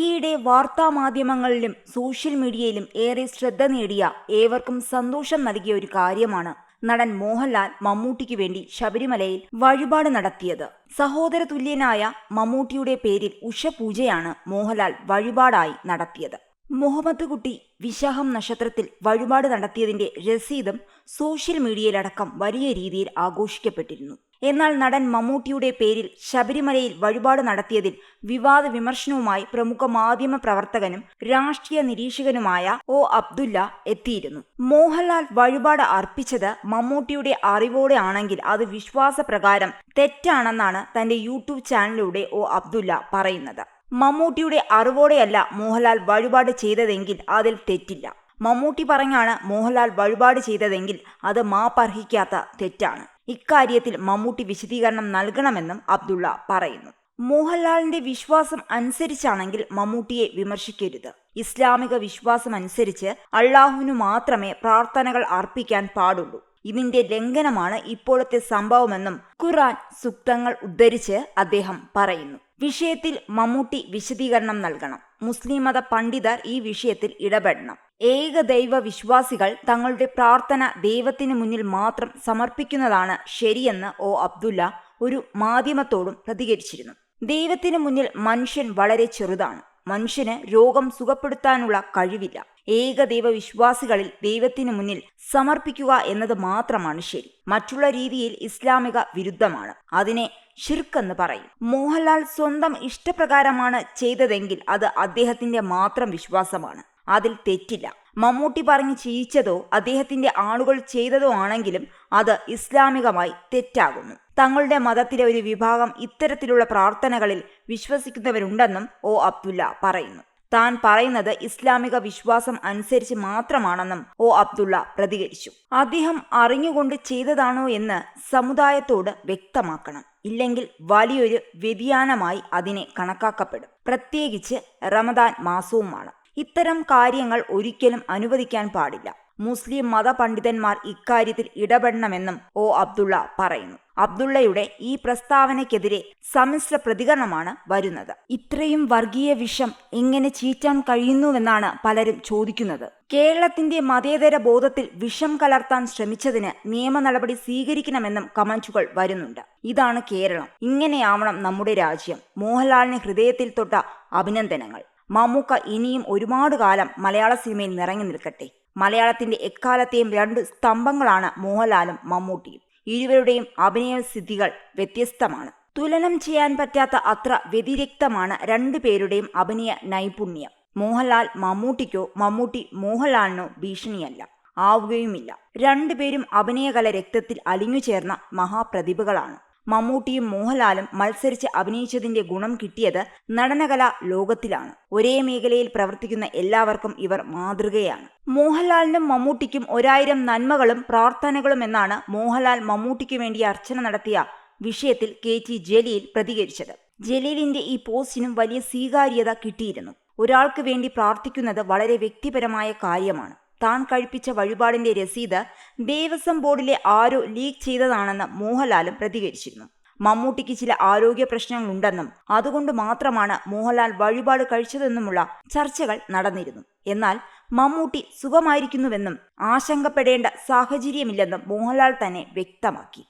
ഈയിടെ വാർത്താമാധ്യമങ്ങളിലും സോഷ്യൽ മീഡിയയിലും ഏറെ ശ്രദ്ധ നേടിയ ഏവർക്കും സന്തോഷം നൽകിയ ഒരു കാര്യമാണ് നടൻ മോഹൻലാൽ മമ്മൂട്ടിക്ക് വേണ്ടി ശബരിമലയിൽ വഴിപാട് നടത്തിയത്. സഹോദര തുല്യനായ മമ്മൂട്ടിയുടെ പേരിൽ ഉഷപൂജയാണ് മോഹൻലാൽ വഴിപാടായി നടത്തിയത്. മുഹമ്മദ് കുട്ടി വിശാഖം നക്ഷത്രത്തിൽ വഴിപാട് നടത്തിയതിന്റെ രസീതും സോഷ്യൽ മീഡിയയിലടക്കം വലിയ രീതിയിൽ ആഘോഷിക്കപ്പെട്ടിരുന്നു. എന്നാൽ നടൻ മമ്മൂട്ടിയുടെ പേരിൽ ശബരിമലയിൽ വഴിപാട് നടത്തിയതിൽ വിവാദ വിമർശനവുമായി പ്രമുഖ മാധ്യമ പ്രവർത്തകനും രാഷ്ട്രീയ നിരീക്ഷകനുമായ ഒ അബ്ദുല്ല എത്തിയിരുന്നു. മോഹൻലാൽ വഴിപാട് അർപ്പിച്ചത് മമ്മൂട്ടിയുടെ അറിവോടെ ആണെങ്കിൽ അത് വിശ്വാസപ്രകാരം തെറ്റാണെന്നാണ് തന്റെ യൂട്യൂബ് ചാനലിലൂടെ ഒ അബ്ദുല്ല പറയുന്നത്. മമ്മൂട്ടിയുടെ അറിവോടെയല്ല മോഹൻലാൽ വഴിപാട് ചെയ്തതെങ്കിൽ അതിൽ തെറ്റില്ല. മമ്മൂട്ടി പറഞ്ഞാണ് മോഹൻലാൽ വഴിപാട് ചെയ്തതെങ്കിൽ അത് മാപ്പർഹിക്കാത്ത തെറ്റാണ്. ഇക്കാര്യത്തിൽ മമ്മൂട്ടി വിശദീകരണം നൽകണമെന്നും അബ്ദുള്ള പറയുന്നു. മോഹൻലാലിന്റെ വിശ്വാസം അനുസരിച്ചാണെങ്കിൽ മമ്മൂട്ടിയെ വിമർശിക്കരുത്. ഇസ്ലാമിക വിശ്വാസം അനുസരിച്ച് അള്ളാഹുവിനു മാത്രമേ പ്രാർത്ഥനകൾ അർപ്പിക്കാൻ പാടുള്ളൂ. ഇതിന്റെ ലംഘനമാണ് ഇപ്പോഴത്തെ സംഭവമെന്നും ഖുറാൻ സുക്തങ്ങൾ ഉദ്ധരിച്ച് അദ്ദേഹം പറയുന്നു. വിഷയത്തിൽ മമ്മൂട്ടി വിശദീകരണം നൽകണം. മുസ്ലിം മത പണ്ഡിതർ ഈ വിഷയത്തിൽ ഇടപെടണം. ഏകദൈവ വിശ്വാസികൾ തങ്ങളുടെ പ്രാർത്ഥന ദൈവത്തിന് മുന്നിൽ മാത്രം സമർപ്പിക്കുന്നതാണ് ശരിയെന്ന് ഒ അബ്ദുല്ല ഒരു മാധ്യമത്തോടും പ്രതികരിച്ചിരുന്നു. ദൈവത്തിന് മുന്നിൽ മനുഷ്യൻ വളരെ ചെറുതാണ്. മനുഷ്യന് രോഗം സുഖപ്പെടുത്താനുള്ള കഴിവില്ല. ഏകദൈവ വിശ്വാസികളിൽ ദൈവത്തിനു മുന്നിൽ സമർപ്പിക്കുക എന്നത് മാത്രമാണ് ശരി. മറ്റുള്ള രീതിയിൽ ഇസ്ലാമിക വിരുദ്ധമാണ്. അതിനെ ഷിർക്കെന്ന് പറയും. മോഹൻലാൽ സ്വന്തം ഇഷ്ടപ്രകാരമാണ് ചെയ്തതെങ്കിൽ അത് അദ്ദേഹത്തിന്റെ മാത്രം വിശ്വാസമാണ്. അതിൽ തെറ്റില്ല. മമ്മൂട്ടി പറഞ്ഞ് ചെയ്യിച്ചതോ അദ്ദേഹത്തിന്റെ ആളുകൾ ചെയ്തതോ ആണെങ്കിലും അത് ഇസ്ലാമികമായി തെറ്റാകുന്നു. തങ്ങളുടെ മതത്തിലെ ഒരു വിഭാഗം ഇത്തരത്തിലുള്ള പ്രാർത്ഥനകളിൽ വിശ്വസിക്കുന്നവരുണ്ടെന്നും ഒ അബ്ദുല്ല പറയുന്നു. താൻ പറയുന്നത് ഇസ്ലാമിക വിശ്വാസം അനുസരിച്ച് മാത്രമാണെന്നും ഒ അബ്ദുള്ള പ്രതികരിച്ചു. അദ്ദേഹം അറിഞ്ഞുകൊണ്ട് ചെയ്തതാണോ എന്ന് സമുദായത്തോട് വ്യക്തമാക്കണം. ഇല്ലെങ്കിൽ വലിയൊരു വ്യതിയാനമായി അതിനെ കണക്കാക്കപ്പെടും. പ്രത്യേകിച്ച് റമദാൻ മാസവുമാണ്. ഇത്തരം കാര്യങ്ങൾ ഒരിക്കലും അനുവദിക്കാൻ പാടില്ല. മുസ്ലിം മതപണ്ഡിതന്മാർ ഇക്കാര്യത്തിൽ ഇടപെടണമെന്നും ഒ അബ്ദുള്ള പറയുന്നു. അബ്ദുള്ളയുടെ ഈ പ്രസ്താവനയ്ക്കെതിരെ സമ്മിശ്ര പ്രതികരണമാണ് വരുന്നത്. ഇത്രയും വർഗീയ വിഷം എങ്ങനെ ചീറ്റാൻ കഴിയുന്നുവെന്നാണ് പലരും ചോദിക്കുന്നത്. കേരളത്തിന്റെ മതേതര ബോധത്തിൽ വിഷം കലർത്താൻ ശ്രമിച്ചതിന് നിയമ നടപടി സ്വീകരിക്കണമെന്നും കമന്റുകൾ വരുന്നുണ്ട്. ഇതാണ് കേരളം. ഇങ്ങനെയാവണം നമ്മുടെ രാജ്യം. മോഹൻലാലിന് ഹൃദയത്തിൽ തൊട്ട അഭിനന്ദനങ്ങൾ. മമ്മൂക്ക ഇനിയും ഒരുപാട് കാലം മലയാള സിനിമയിൽ നിറങ്ങി നിൽക്കട്ടെ. മലയാളത്തിന്റെ എക്കാലത്തെയും രണ്ട് സ്തംഭങ്ങളാണ് മോഹൻലാലും മമ്മൂട്ടിയും. ഇരുവരുടെയും അഭിനയ സിദ്ധികൾ വ്യത്യസ്തമാണ്. തുലനം ചെയ്യാൻ പറ്റാത്ത അത്ര വ്യതിരിക്തമാണ് രണ്ടുപേരുടെയും അഭിനയ നൈപുണ്യം. മോഹൻലാൽ മമ്മൂട്ടിക്കോ മമ്മൂട്ടി മോഹൻലാലിനോ ഭീഷണിയല്ല ആവുകയുമില്ല. രണ്ടുപേരും അഭിനയകല രക്തത്തിൽ അലിഞ്ഞു ചേർന്ന മഹാപ്രതിഭകളാണ്. മമ്മൂട്ടിയും മോഹൻലാലും മത്സരിച്ച് അഭിനയിച്ചതിന്റെ ഗുണം കിട്ടിയത് നടനകല ലോകത്തിലാണ്. ഒരേ മേഖലയിൽ പ്രവർത്തിക്കുന്ന എല്ലാവർക്കും ഇവർ മാതൃകയാണ്. മോഹൻലാലിനും മമ്മൂട്ടിക്കും ഒരായിരം നന്മകളും പ്രാർത്ഥനകളും എന്നാണ് മോഹൻലാൽ മമ്മൂട്ടിക്ക് വേണ്ടി അർച്ചന നടത്തിയ വിഷയത്തിൽ കെ ടി ജലീൽ പ്രതികരിച്ചത്. ജലീലിന്റെ ഈ പോസ്റ്റിനും വലിയ സ്വീകാര്യത കിട്ടിയിരുന്നു. ഒരാൾക്ക് വേണ്ടി പ്രാർത്ഥിക്കുന്നത് വളരെ വ്യക്തിപരമായ കാര്യമാണ്. താൻ കഴിപ്പിച്ച വഴിപാടിന്റെ രസീത് ദേവസ്വം ബോർഡിലെ ആരോ ലീക്ക് ചെയ്തതാണെന്ന് മോഹൻലാലും പ്രതികരിച്ചിരുന്നു. മമ്മൂട്ടിക്ക് ചില ആരോഗ്യ പ്രശ്നങ്ങളുണ്ടെന്നും അതുകൊണ്ട് മാത്രമാണ് മോഹൻലാൽ വഴിപാട് കഴിച്ചതെന്നുമുള്ള ചർച്ചകൾ നടന്നിരുന്നു. എന്നാൽ മമ്മൂട്ടി സുഖമായിരിക്കുന്നുവെന്നും ആശങ്കപ്പെടേണ്ട സാഹചര്യമില്ലെന്നും മോഹൻലാൽ തന്നെ വ്യക്തമാക്കി.